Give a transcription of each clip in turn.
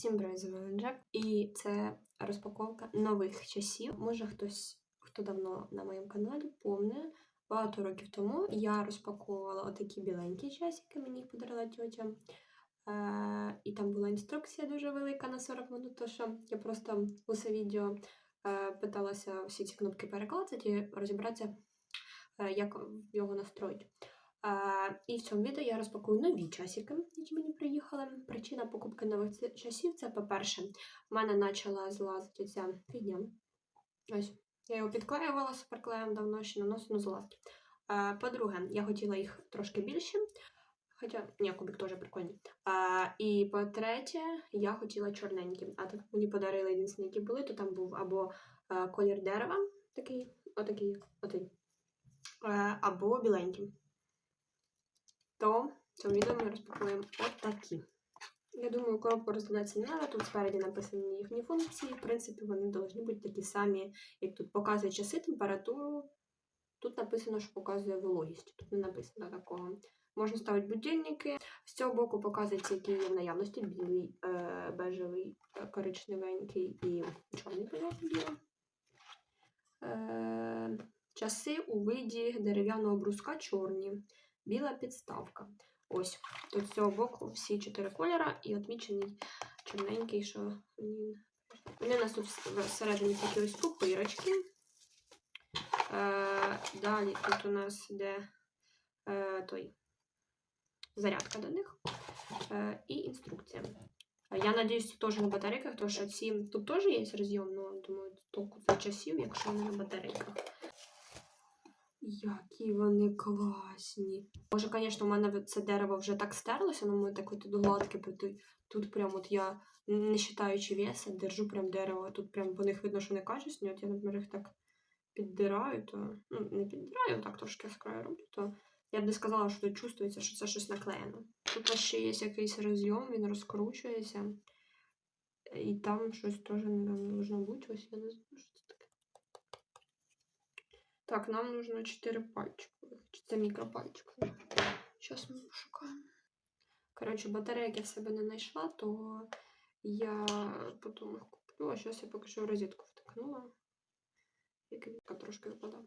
Всім привіт, з. І це розпаковка нових часів. Може хтось, хто давно на моєму каналі, помне. Багато років тому я розпаковувала отакі біленькі часики, мені їх подарила тьотя. Е, і там була інструкція дуже велика на 40 минут, то що я просто усе відео е, питалася всі ці кнопки переклацати і розібратися, е, як його настроїти. І в цьому відео я розпакую нові часики, які мені приїхали. Причина покупки нових часів це, по-перше, в мене почала злазити ця фігня. Ось, я його підклеювала суперклеєм давно ще наносу ну, злазки. Е, по-друге, я хотіла їх трошки більше. Хоча, ні, кубик теж прикольний. А, і по-третє, я хотіла чорненькі. А так мені подарили єдині, які були, то там був або е, колір дерева, такий, отакий, отий, е, або біленький то в цьому відео ми розпакуємо от такі. Я думаю, коробку розглядатися не треба. Тут спереді написані їхні функції. В принципі, вони повинні бути такі самі, як тут показує часи, температуру. Тут написано, що показує вологість. Тут не написано такого. Можна ставити будильники. З цього боку показується, які є в наявності: білий, е, бежевий, е, коричневенький і чорний білий. Е, часи у виді дерев'яного бруска чорні біла підставка. Ось тут з цього боку всі чотири кольора і відмічений чорненький, що. Вони у нас тут всередині такі ось пупирочки. Е, далі тут у нас йде е, той зарядка до них е, і інструкція. Я надіюсь, теж на батарейках, тому що ці тут теж є розйом, але думаю, толку це часів, якщо вони на батарейках. Які вони класні. Може, звісно, у мене це дерево вже так стерлося, але ми так от гладке, тут, прям от я, не вважаючи веса, держу прям дерево. Тут прям по них видно, що не качественні. От я, наприклад, їх так піддираю, то ну, не піддираю, так трошки з краю роблю, то я б не сказала, що тут чувствується, що це щось наклеєно. Тут ще є якийсь розйом, він розкручується. І там щось теж не должно бути. Ось я не знаю, що це. Так, нам нужно 4 пальчика. Чи це мікропальчик? Зараз ми шукаємо. Коротше, батарейки я в себе не знайшла, то я потім їх куплю, а зараз я поки що розетку втикнула. І квітка трошки випадає.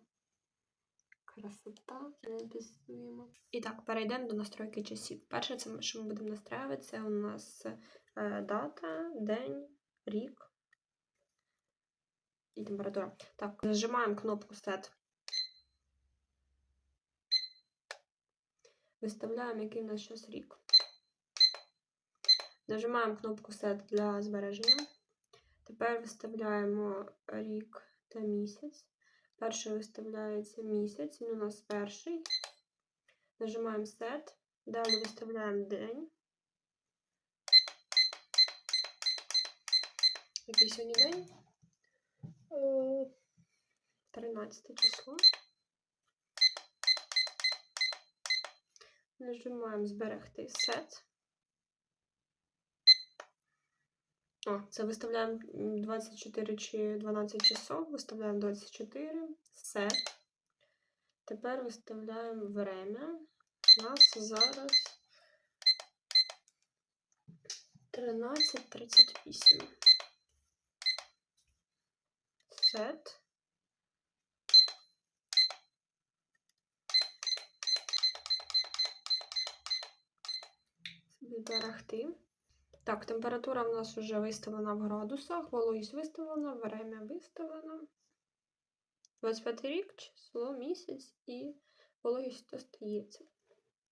Красота, неописуємо. І так, перейдемо до настройки часів. Перше, це, що ми будемо настраювати, це у нас е, дата, день, рік і температура. Так, зажимаємо кнопку Set. Виставляємо, який у нас зараз рік. Нажимаємо кнопку Set для збереження. Тепер виставляємо рік та місяць. Перший виставляється місяць, він у нас перший. Нажимаємо Set. Далі виставляємо день. Який сьогодні день? Е, 13 число. Нажимаємо зберегти Set. О, це виставляємо 24 чи 12 часов. Виставляємо 24. Set. Тепер виставляємо время. У нас зараз 13.38. Set. Зберегти. Так, температура в нас вже виставлена в градусах, вологість виставлена, время виставлено. 25 рік, число, місяць і вологість остається.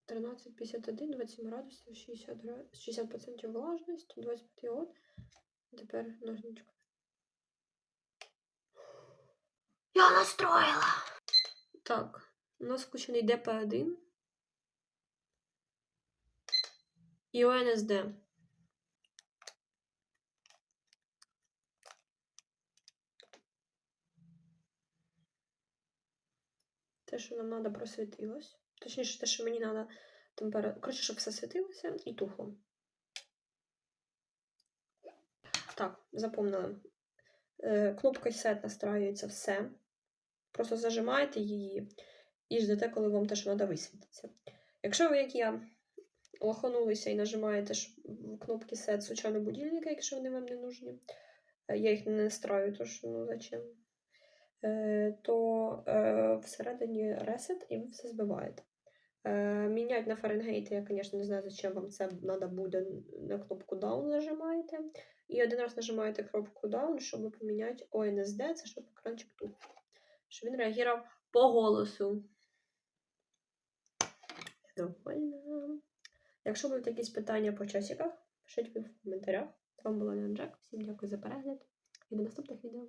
13,51, 27 градусів, 60, гра- 60% влажність, 25 год. Тепер ножничком. Я настроїла! Так, у нас включений ДП1 і ОНСД. Те, що нам треба, просвітилось. Точніше, те, що мені треба температура. Коротше, щоб все світилося і тухло. Так, запомнили. Е, кнопкою Set настраюється все. Просто зажимаєте її і ждете, коли вам те, що треба, висвітиться. Якщо ви, як я, лоханулися і нажимаєте кнопки Set случайно будильника, якщо вони вам не нужні. Е, Я їх не настраю, тож ну зачем. Е, то е, всередині Reset і ви все збиваєте. Міняти на Фаренгейт, я, звісно, не знаю, зачем вам це треба буде на кнопку Down нажимаєте. І один раз нажимаєте кнопку Down, щоб поміняти ONSD, це щоб екранчик тут. Щоб він реагував по голосу. Довольно. Якщо будуть якісь питання по часіках, пишіть в коментарях. З вами була Нян Джек. Всім дякую за перегляд і до наступних відео.